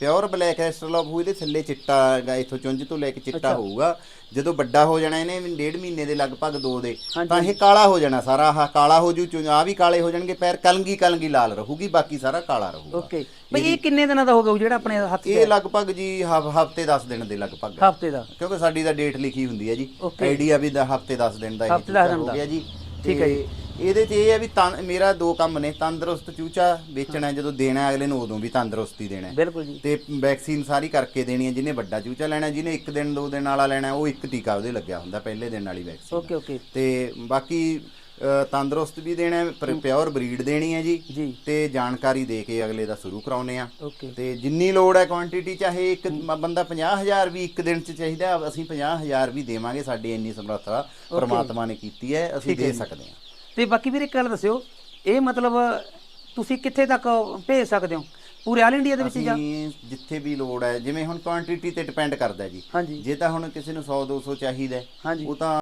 Pure black ਐਸਟਰਲੋਪ ਹੋਊ ਇਹਦੇ ਥੱਲੇ ਚਿੱਟਾ ਹੈਗਾ ਇਥੋਂ ਚੁੰਝ ਤੋਂ ਲੈ ਕੇ ਚਿੱਟਾ ਹੋਊਗਾ ਜਦੋਂ ਵੱਡਾ ਹੋ ਜਾਣਾ ਇਹਨੇ ਡੇਢ ਮਹੀਨੇ ਦੇ ਲਗਭਗ ਦੋ ਦੇ ਤਾਂ ਇਹ ਕਾਲਾ ਹੋ ਜਾਣਾ ਸਾਰਾ ਆਹ ਕਾਲਾ ਹੋ ਜੂ ਆ ਵੀ ਕਾਲੇ ਹੋ ਜਾਣਗੇ ਪੈਰ ਕਲੰਗੀ ਕਲੰਗੀ ਲਾਲ ਰਹੂਗੀ ਬਾਕੀ ਸਾਰਾ ਕਾਲਾ ਰਹੂਗਾ ਓਕੇ ਬਈ ਇਹ ਕਿੰਨੇ ਦਿਨਾਂ ਦਾ ਹੋ ਗਿਆ ਜਿਹੜਾ ਆਪਣੇ ਹੱਥ ਇਹ ਲਗਭਗ ਜੀ ਹਫ਼ਤੇ 10 ਦਿਨ ਦੇ ਲਗਭਗ ਹਫ਼ਤੇ ਦਾ ਕਿਉਂਕਿ ਸਾਡੀ ਤਾਂ ਡੇਟ ਲਿਖੀ ਹੁੰਦੀ ਹੈ ਜੀ. ਆਈਡੀਆ ਵੀ ਦਾ ਹਫ਼ਤੇ 10 ਦਿਨ ਦਾ ਇਹ ਹੋ ਦਾ। ਗਿਆ ਜੀ ਠੀਕ ਹੈ ਤੇ ਇਹਦੇ 'ਚ ਇਹ ਹੈ ਵੀ ਤੰ- ਮੇਰਾ ਦੋ ਕੰਮ ਨੇ ਤੰਦਰੁਸਤ ਚੂਚਾ ਵੇਚਣਾ ਹੈ, ਜਦੋਂ ਦੇਣਾ ਹੈ ਅਗਲੇ ਨੂੰ ਉਦੋਂ ਵੀ ਤੰਦਰੁਸਤੀ ਦੇਣਾ ਹੈ। ਬਿਲਕੁਲ ਜੀ। ਤੇ ਵੈਕਸੀਨ ਸਾਰੀ ਕਰਕੇ ਦੇਣੀ ਹੈ ਜਿਹਨੇ ਵੱਡਾ ਚੂਚਾ ਲੈਣਾ ਜਿਹਨੇ ਇੱਕ ਦਿਨ ਦੋ ਦਿਨ ਵਾਲਾ ਲੈਣਾ ਉਹ ਇੱਕ ਟੀਕਾ ਉਹਦੇ ਲੱਗਿਆ ਹੁੰਦਾ ਪਹਿਲੇ ਦਿਨ ਵਾਲੀ ਵੈਕਸੀਨ ਓਕੇ ਓਕੇ। ਤੇ ਬਾਕੀ ਅ, ਤੰਦਰੁਸਤ ਵੀ ਦੇਣਾ ਹੈ ਪਿਓਰ ਬਰੀਡ ਦੇਣੀ ਹੈ ਜੀ। ਜੀ। ਤੇ ਜਾਣਕਾਰੀ ਦੇ ਕੇ ਅਗਲੇ ਦਾ ਸ਼ੁਰੂ ਕਰਾਉਨੇ ਆ ਓਕੇ। ਤੇ ਜਿੰਨੀ ਲੋੜ ਹੈ ਕੁਆਂਟੀਟੀ ਚਾਹੇ ਇੱਕ ਮ- ਬੰਦਾ 50000 ਵੀ ਇੱਕ ਦਿਨ ਚ ਚਾਹੀਦਾ ਅਸੀਂ 50000 ਵੀ ਦੇਵਾਂਗੇ ਸਾਡੀ ਇੰਨੀ ਸਮਰੱਥਾ ਪ੍ਰਮਾਤਮਾ ਨੇ ਕੀਤੀ ਹੈ ਅਸੀਂ ਦੇ ਸਕਦੇ ਹਾਂ। ਤੇ ਬਾਕੀ ਵੀਰੇ ਇੱਕ ਗੱਲ ਦੱਸਿਓ ਇਹ ਮਤਲਬ ਤੁਸੀਂ ਕਿੱਥੇ ਤੱਕ ਭੇਜ ਸਕਦੇ ਹੋ? ਪੂਰੇ ਆਲ ਇੰਡੀਆ ਦੇ ਵਿੱਚ ਜਾਂ? ਅਸੀਂ ਜਿੱਥੇ ਵੀ ਲੋੜ ਹੈ ਜਿਵੇਂ ਹੁਣ ਕੁਆਂਟੀਟੀ ਤੇ ਡਿਪੈਂਡ ਕਰਦਾ ਜੀ। ਹਾਂਜੀ। ਜੇ ਤਾਂ ਹੁਣ ਕਿਸੇ ਨੂੰ 100 200 ਚਾਹੀਦਾ ਹੈ, ਹਾਂਜੀ। ਉਹ ਤਾਂ